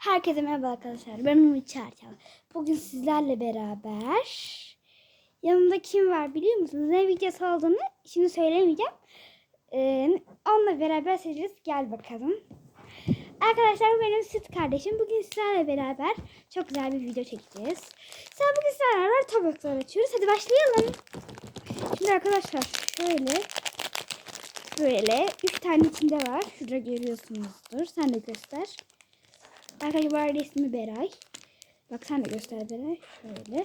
Herkese merhaba arkadaşlar. Ben Umut Çarçal. Bugün sizlerle beraber yanımda kim var biliyor musunuz? Ne videosu olduğunu şimdi söylemeyeceğim. Ee, onunla beraber seçeceğiz. Gel bakalım. Arkadaşlar bu benim süt kardeşim. Bugün sizlerle beraber çok güzel bir video çekeceğiz. Sen bugün sizlerle beraber tabaklar açıyoruz. Hadi başlayalım. Şimdi arkadaşlar şöyle böyle üç tane içinde var. Şurada görüyorsunuzdur. Sen de göster. Arkadaşlar ismi Beray. Bak sen de göster Beray. Şöyle.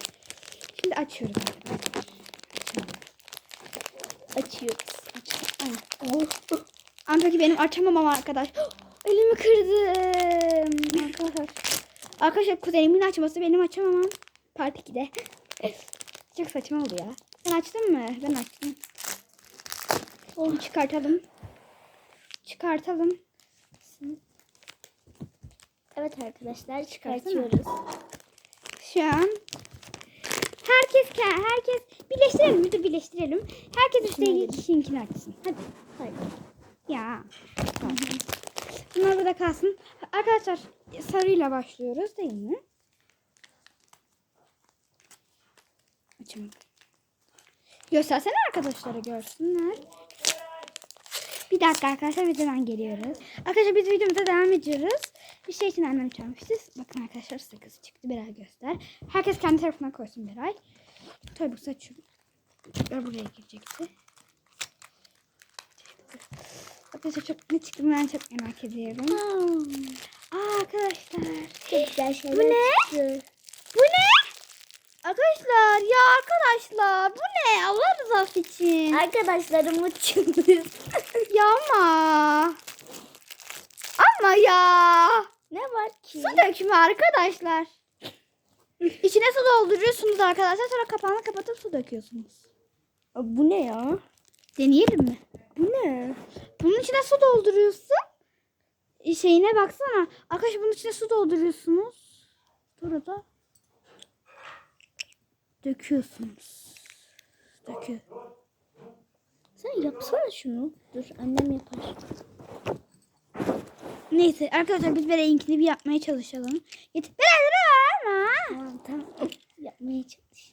Şimdi açıyoruz arkadaşlar. Açıyoruz. Açıyoruz. Oh. Ancak benim açamamam arkadaş. Elimi kırdım. Arkadaşlar. Arkadaşlar kuzenimin açması benim açamamam. Part 2'de. Çok saçma oldu ya. Sen açtın mı? Ben açtım. Onu çıkartalım. Çıkartalım. Evet arkadaşlar Çıkartıyoruz. Şu an herkes ke- herkes birleştirelim bir de birleştirelim. Herkes üstteki kişininkini açsın. Hadi. Hayır. Ya. Tamam. Bunlar burada kalsın. Arkadaşlar sarıyla başlıyoruz değil mi? Açalım. Göstersene arkadaşlara görsünler. Bir dakika arkadaşlar videodan geliyoruz. Arkadaşlar biz videomuza devam ediyoruz. Bir şey için annem çalmıştı. Bakın arkadaşlar sakız çıktı. Beray göster. Herkes kendi tarafına koysun Beray. Tabii bu saçım. Tekrar buraya girecekti. Arkadaşlar çok ne çıktı ben çok merak ediyorum. Aa, arkadaşlar. Çok güzel şeyler Bu ne? çıktı. Bu ne? Arkadaşlar ya arkadaşlar bu ne? Allah rızası için. Arkadaşlar Umut çıktı. Ya ama. Ama ya. Ne var ki? Su dökümü arkadaşlar. İçine su dolduruyorsunuz arkadaşlar. Sonra kapağını kapatıp su döküyorsunuz. Bu ne ya? Deneyelim mi? Bu ne? Bunun içine su dolduruyorsun. E, Şeyine baksana. Arkadaşlar bunun içine su dolduruyorsunuz. Sonra da döküyorsunuz. Dökü. Sen yapsana şunu. Dur annem yapar. Neyse arkadaşlar biz Beray'inkini bir yapmaya çalışalım. Beray dur ama. Tamam tamam. Yapmaya çalış.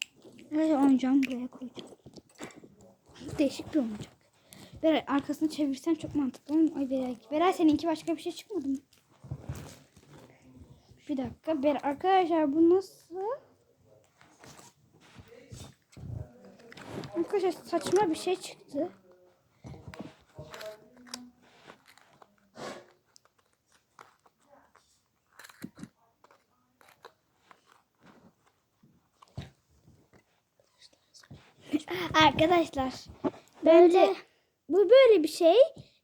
Evet oyuncağımı buraya koyacağım. Değişik bir oyuncak. Beray arkasını çevirsen çok mantıklı olur mu? Ay Beray. Beray seninki başka bir şey çıkmadı mı? Bir dakika. Beray, arkadaşlar bu nasıl? Arkadaşlar saçma bir şey çıktı. Arkadaşlar bence Böyle- bu böyle bir şey.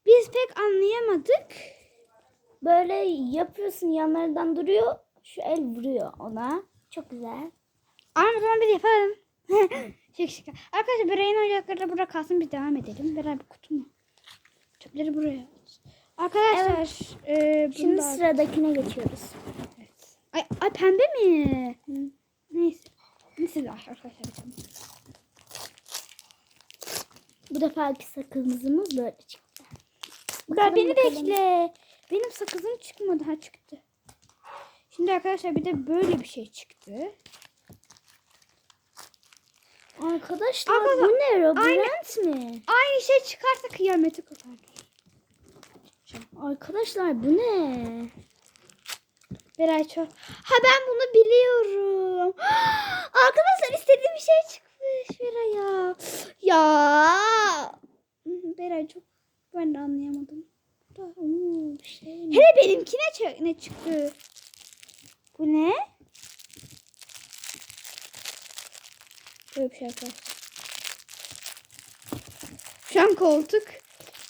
Biz pek anlayamadık. Böyle yapıyorsun yanlarından duruyor. Şu el vuruyor ona. Çok güzel. Zaman biz yapalım. şık şık. Arkadaşlar Beray'ın oyuncakları da burada kalsın biz devam edelim. Beray bu kutu mu? Çöpleri buraya. Arkadaşlar e, Şimdi bunda- sıradakine geçiyoruz. Ay, ay pembe mi? Neyse. Neyse de arkadaşlar. Bu defaki sakızımız böyle çıktı. Beray beni de bakalım. ekle. Benim sakızım çıkmadı. Ha çıktı. Şimdi arkadaşlar bir de böyle bir şey çıktı. Arkadaşlar Arkadaşlar, bu ne? Labirent mi? Aynı şey çıkarsa kıyameti kopar. Arkadaşlar bu ne? Beray çok. Ha ben bunu biliyorum. Arkadaşlar istediğim bir şey çıkmış Beray ya. Ya. Beray çok ben de anlayamadım. Da, oo, bir şey. Hele benimki ne, çı- ne çıktı? Bu ne? Böyle bir şey arkadaşlar. Şu an koltuk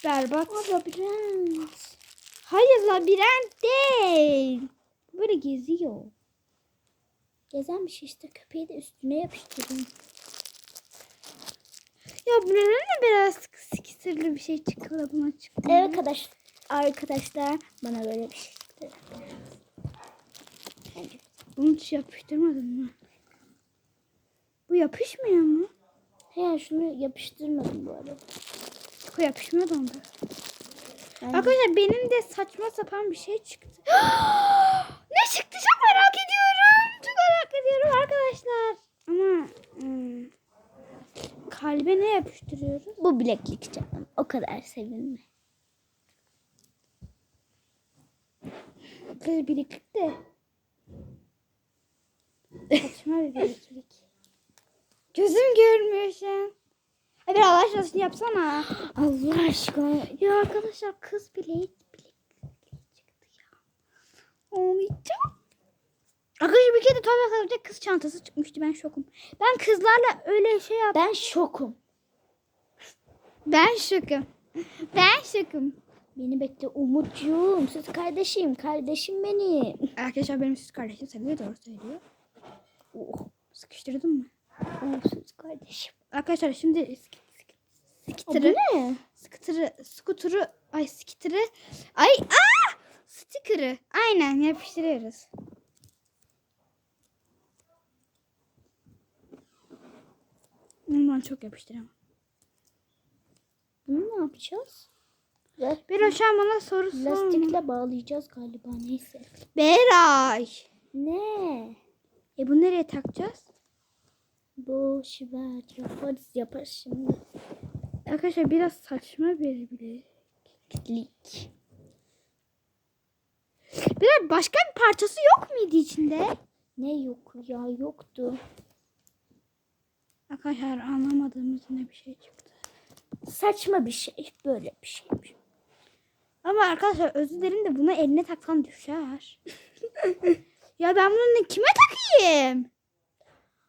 berbat. Aa, labirent. Hayır labirent değil. Böyle geziyor. Gezen bir şey işte köpeği de üstüne yapıştırdım. Ya buranın da biraz sırlı bir şey çıktı. Buna çıktı. Evet arkadaş, arkadaşlar bana böyle bir şey çıktı. Bunu hiç yapıştırmadın mı? Bu yapışmıyor mu? He şunu yapıştırmadım bu arada. Bu yapışmıyor da onda. Yani... Arkadaşlar benim de saçma sapan bir şey çıktı. ne çıktı çok merak ediyorum. Çok merak ediyorum arkadaşlar. Ama... Hmm yapıştırıyoruz? Bu bileklik canım. O kadar sevinme. Kız bileklik de. Saçma bir bileklik. Gözüm görmüyor şu an. Hadi Allah aşkına yapsana. Allah aşkına. Ya arkadaşlar kız bilek bilek bilek çıktı ya. Olmayacak. Arkadaşlar bir kere tabii arkadaşlar kız çantası çıkmıştı ben şokum. Ben kızlarla öyle şey yap. Ben şokum. Ben şokum. Ben şokum. Beni bekle Umutcuğum. Siz kardeşim. Kardeşim benim. Arkadaşlar benim süt kardeşim seviyor doğru söylüyor. Oh, Sıkıştırdın mı? oh siz kardeşim. Arkadaşlar şimdi sk- sk- Aa, bu skitter'ı, ne? skitter'ı, skuturu, ay skitter'ı, ay aa, sticker'ı aynen yapıştırıyoruz. Ondan çok yapıştıramam. Bunu ne yapacağız? La- Bir aşağı bana soru sorma. Lastikle bağlayacağız galiba neyse. Beray. Ne? E bunu nereye takacağız? Boş ver yaparız yaparız şimdi. Arkadaşlar biraz saçma bir bileklik. Bir başka bir parçası yok muydu içinde? Ne yok ya yoktu. Arkadaşlar anlamadığımız ne bir şey çıktı. Saçma bir şey böyle bir şeymiş. Ama arkadaşlar özür dilerim de buna eline taksan düşer. ya ben bunu ne- kime takayım?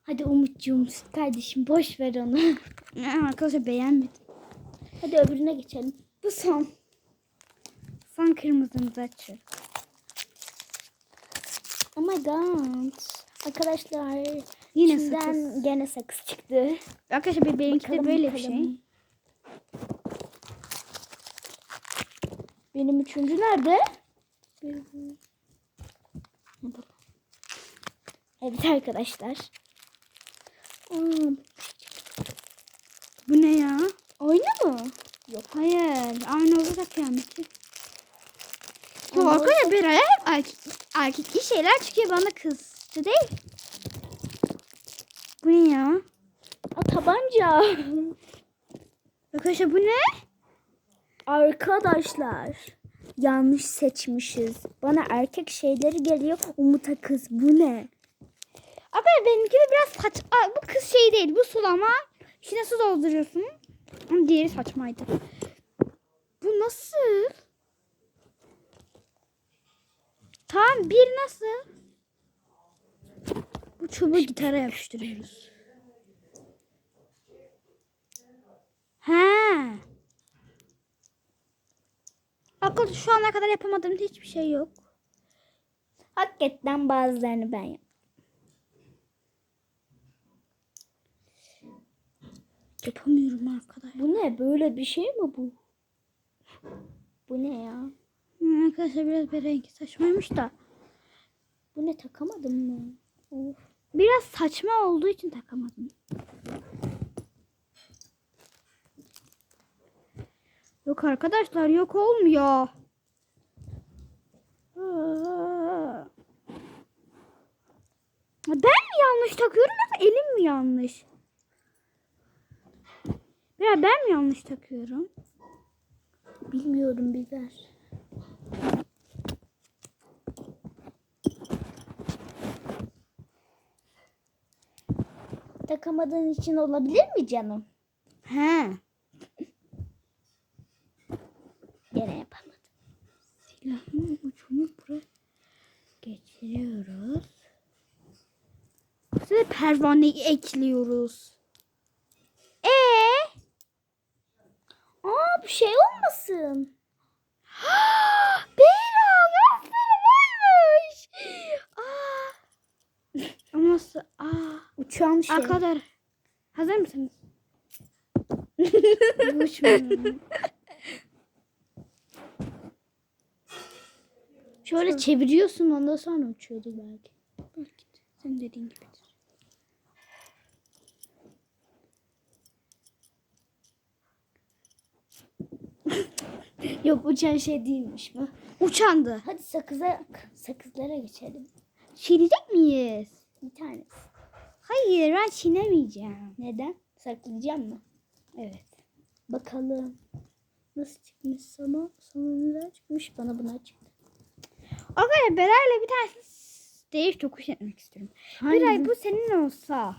Hadi Umutcuğum kardeşim boş ver onu. Ya arkadaşlar beğenmedim. Hadi öbürüne geçelim. Bu son. Son kırmızımızı açıyoruz. Oh my god. Arkadaşlar Yine sakız. gene sakız çıktı. Arkadaşlar bir- benimki de Bakalım, böyle bir bakalım. şey. Benim üçüncü nerede? Evet arkadaşlar. Bu ne ya? oyna mı? Yok hayır. Aynı kıyameti. Ya Ama arkadaşlar bir erkek, erkekli şeyler çıkıyor bana kızcı değil. Bu ne ya? Aa, tabanca. Arkadaşlar bu ne? Arkadaşlar yanlış seçmişiz. Bana erkek şeyleri geliyor. Umut'a kız. Bu ne? Arkadaşlar benimki de biraz saç... Aa, bu kız şey değil. Bu sulama. İçine su dolduruyorsun. Ama diğeri saçmaydı. Bu nasıl? Tamam bir nasıl? Bu çubuğu gitara yapıştırıyoruz. He. Arkadaşlar şu ana kadar yapamadığım hiçbir şey yok. Hakikaten bazılarını ben yap. Yapamıyorum arkadaş. Bu ne? Böyle bir şey mi bu? Bu ne ya? Arkadaşlar biraz bir rengi saçmaymış da. Bu ne takamadım mı? Of. Biraz saçma olduğu için takamadım. Yok arkadaşlar yok olmuyor. Ben mi yanlış takıyorum yoksa elim mi yanlış? Ya ben mi yanlış takıyorum? Bilmiyorum biber. Takamadığın için olabilir mi canım? He. Gene yapamadım. Silahın ucunu buraya geçiriyoruz. Sonra pervaneyi ekliyoruz. Ee? Aa bir şey olmasın. Aa. Uçan şey. Arkadaşlar hazır mısınız? Şöyle çeviriyorsun ondan sonra uçuyordu belki. Belki de senin dediğin gibidir. Yok uçan şey değilmiş bu. Uçandı. Hadi sakıza sakızlara geçelim. Çiğneyecek miyiz? Bir tane. Hayır ben çiğnemeyeceğim. Neden? Saklayacağım mı? Evet. Bakalım. Nasıl çıkmış sana? Sana neler çıkmış? Bana bunlar çıktı. Arkadaşlar Beray'la bir tanesi değiş tokuş etmek istiyorum. Beray bu senin olsa.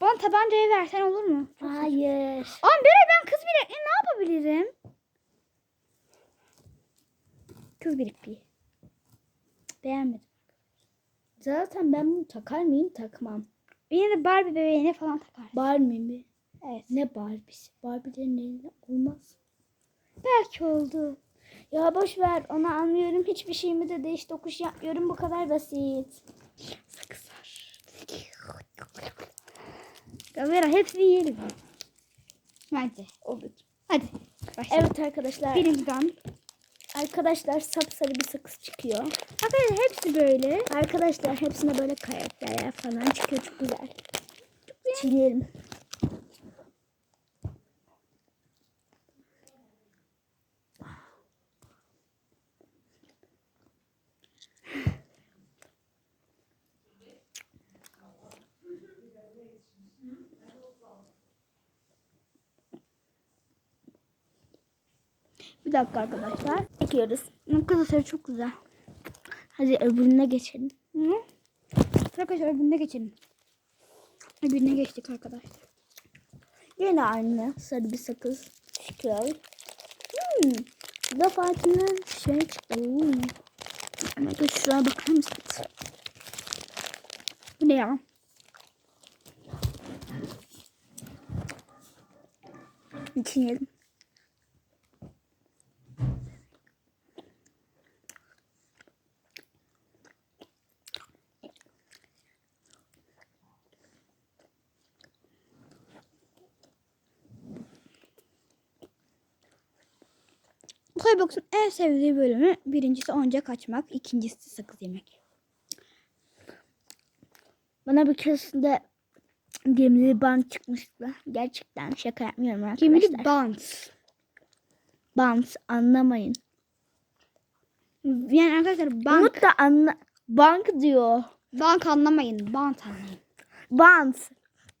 Bana tabancayı versen olur mu? Hayır. Ama Beray ben kız bilekli ne yapabilirim? Kız bilekliği. Beğenmedim. Zaten ben bunu takar mıyım? Takmam. Yine de Barbie bebeğine falan takar. Barbie mi? Evet. Ne Barbie'si? Barbie'lerin elinde olmaz. Belki oldu. Ya boş ver onu anlıyorum. Hiçbir şeyimi de değiş tokuş yapmıyorum. Bu kadar basit. Sakızlar. Kamera hepsini yiyelim. Bence. Olur. Hadi. Başla. Evet arkadaşlar. Birinciden. Arkadaşlar sapsarı bir sakız çıkıyor. Arkadaşlar hepsi böyle. Arkadaşlar hepsine böyle karakterler falan çıkıyor. Çok güzel. Çiğneyelim. Bir dakika arkadaşlar. Çekiyoruz. Arkadaşlar çok güzel. Hadi öbürüne geçelim. Hı? Arkadaşlar öbürüne geçelim. Öbürüne geçtik arkadaşlar. Yine aynı sarı bir sakız çıkıyor. Hmm. Bu farkında şey çıktı. Geç şuraya bakar mısınız? Bu ne ya? İçinelim. Toybox'un en sevdiği bölümü birincisi oyuncak açmak, ikincisi sakız yemek. Bana bir keresinde gemili bant çıkmıştı. Gerçekten şaka yapmıyorum arkadaşlar. Gemili bant. bant anlamayın. Yani arkadaşlar bank, Umut da anla bank diyor. bank anlamayın, bant anlayın. Bant.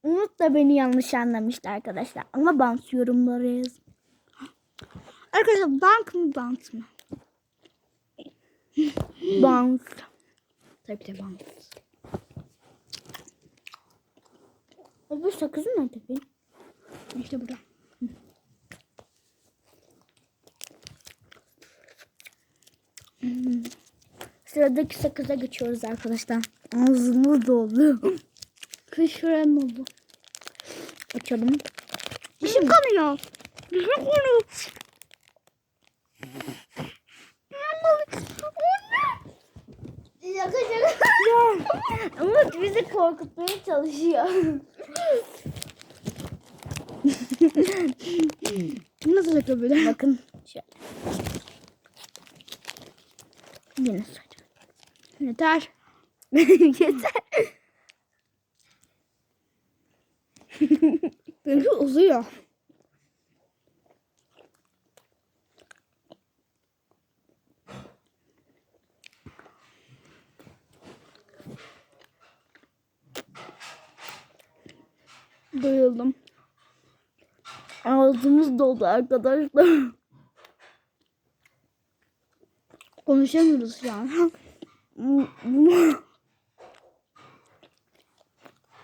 Umut da beni yanlış anlamıştı arkadaşlar. Ama bant yorumlara yazın. Arkadaşlar bank mı bant mı? Bant. Tabii ki de bant. Öbür sakızı nerede benim? İşte burada. Sıradaki sakıza geçiyoruz arkadaşlar. Ağzımız dolu. Kız şuram oldu. Açalım. Dişim kanıyor. Dişim kanıyor. Şaka şaka. Umut bizi korkutmaya çalışıyor. Nasıl şaka böyle? Bakın. Şöyle. Yine saçma. Yeter. Yeter. Benimki uzuyor. Bayıldım. Ağzımız doldu arkadaşlar. Konuşamıyoruz şu an.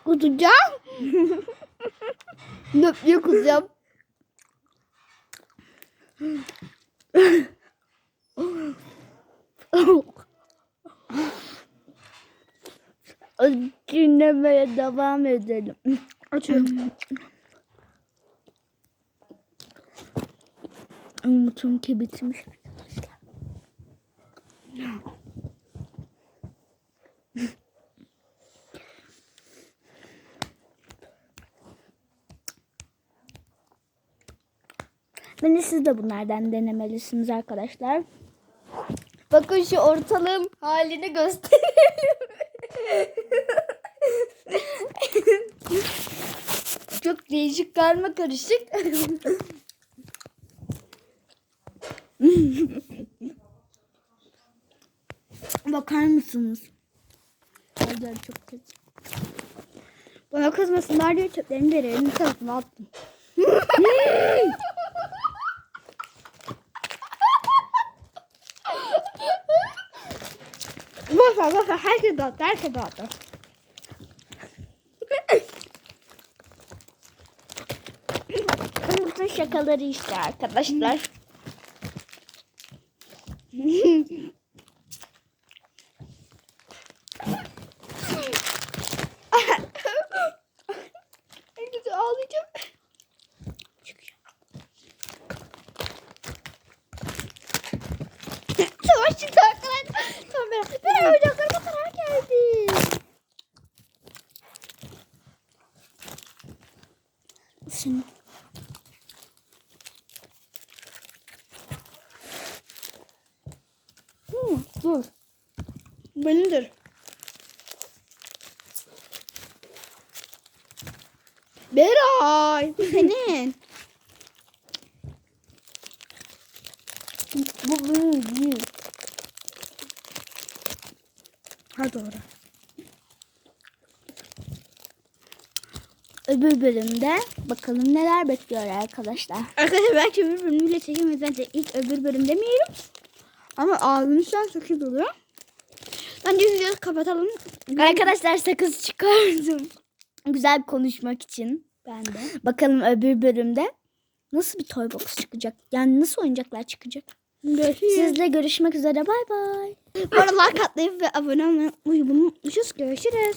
Kusacağım. Nöpye kusacağım. Dinlemeye devam edelim. Açıyorum. Umut'unki bitmiş. Bence siz de bunlardan denemelisiniz arkadaşlar. Bakın şu ortalığın halini gösterelim. Değişik karma karışık. Bakar mısınız? Orada çok kötü. Bana kızmasınlar diye çöplerimi de elinin tarafına attım. Boş ver boş ver. Herkes dağıttı. Herkes dağıttı. Şakaları işte arkadaşlar. Ağlayacağım. Savaş çıktı arkadaşlar. Tamam ben. Ben oyuncaklarıma karar geldi. Şimdi Hmm, dur. Benimdir. Beray. Senin. bu benim değil. Ha doğru. Öbür bölümde bakalım neler bekliyor arkadaşlar. Arkadaşlar belki öbür bölümüyle çekemeyiz. Bence ilk öbür bölüm demeyelim. Ama ağzım şu an çok iyi doluyor. Bence videoyu kapatalım. Arkadaşlar sakız çıkardım. Güzel konuşmak için. Ben de. Bakalım öbür bölümde nasıl bir toy box çıkacak? Yani nasıl oyuncaklar çıkacak? Görüşürüz. Sizle görüşmek üzere. Bay bay. Bu arada like atlayıp ve abone olmayı unutmuşuz. Görüşürüz.